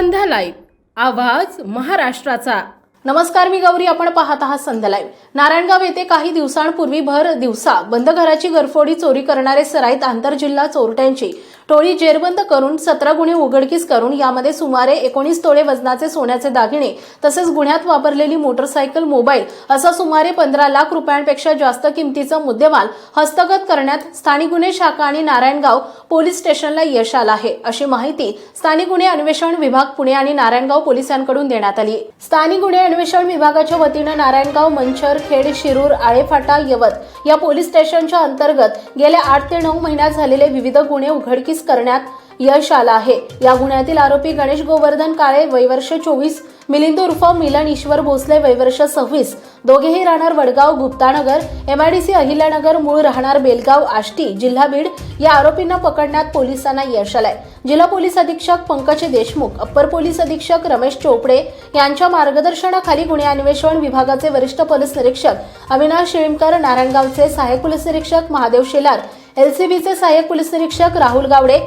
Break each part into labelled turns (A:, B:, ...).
A: संध्या live आवाज महाराष्ट्राचा. नमस्कार मी गौरी. आपण पाहत आहात संध्या लाईव्ह नारायणगाव येथे काही दिवसांपूर्वी भर दिवसा बंद घराची गरफोडी चोरी करणारे सराईत आंतरजिल्हा चोरट्यांची टोळी जेरबंद करून सतरा गुन्हे उघडकीस करून यामध्ये सुमारे एकोणीस तोळे वजनाचे सोन्याचे दागिने तसेच गुन्ह्यात वापरलेली मोटरसायकल मोबाईल असा सुमारे पंधरा लाख रुपयांपेक्षा जास्त किमतीचा मुद्देमाल हस्तगत करण्यात स्थानिक गुन्हे शाखा आणि नारायणगाव पोलीस स्टेशनला यश आलं आहे. अशी माहिती स्थानिक गुन्हे अन्वेषण विभाग पुणे आणि नारायणगाव पोलिसांकडून देण्यात आली. स्थानिक गुन्हे अन्वेषण विभागाच्या वतीनं नारायणगाव मंचर खेड शिरूर आळेफाटा यवत या पोलीस स्टेशनच्या अंतर्गत गेल्या आठ ते नऊ महिन्यात झालेले विविध गुन्हे उघडकीस करण्यात यश आलं आहे. या गुन्ह्यातील आरोपी गणेश गोवर्धन काळे वैवर्ष चोवीस मिलिंद उर्फ मिलन ईश्वर भोसले वैवर्ष सव्वीस. दोघेही राहणार वडगाव गुप्तानगर. एमआयडीसी अहिल्यानगर मूळ राहणार बेलगाव आष्टी जिल्हा बीड. या आरोपींना पकडण्यात पोलिसांना यश आलंय. जिल्हा पोलीस अधीक्षक पंकज देशमुख अप्पर पोलीस अधीक्षक रमेश चोपडे यांच्या मार्गदर्शनाखाली गुन्हे अन्वेषण विभागाचे वरिष्ठ पोलीस निरीक्षक अविनाश शिळीमकर नारायणगावचे सहाय्यक पोलीस निरीक्षक महादेव शेलार एलसीबीचे सहाय्यक पोलीस निरीक्षक राहुल गावडे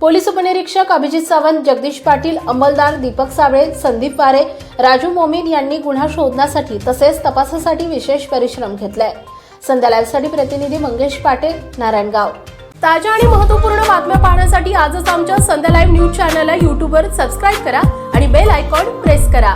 A: पोलीस उपनिरीक्षक अभिजित सावंत जगदीश पाटील अंमलदार दीपक साबळे संदीप वारे राजू मोमीन यांनी गुन्हा शोधण्यासाठी तसेच तपासासाठी विशेष परिश्रम घेतलाय. संध्या लाईव्हसाठी प्रतिनिधी मंगेश पाटील नारायणगाव. ताज्या आणि महत्त्वपूर्ण बातम्या पाहण्यासाठी आजच आमच्या संध्या लाईव्ह न्यूज चॅनलला यूट्यूबवर सबस्क्राईब करा आणि बेल आयकॉन प्रेस करा.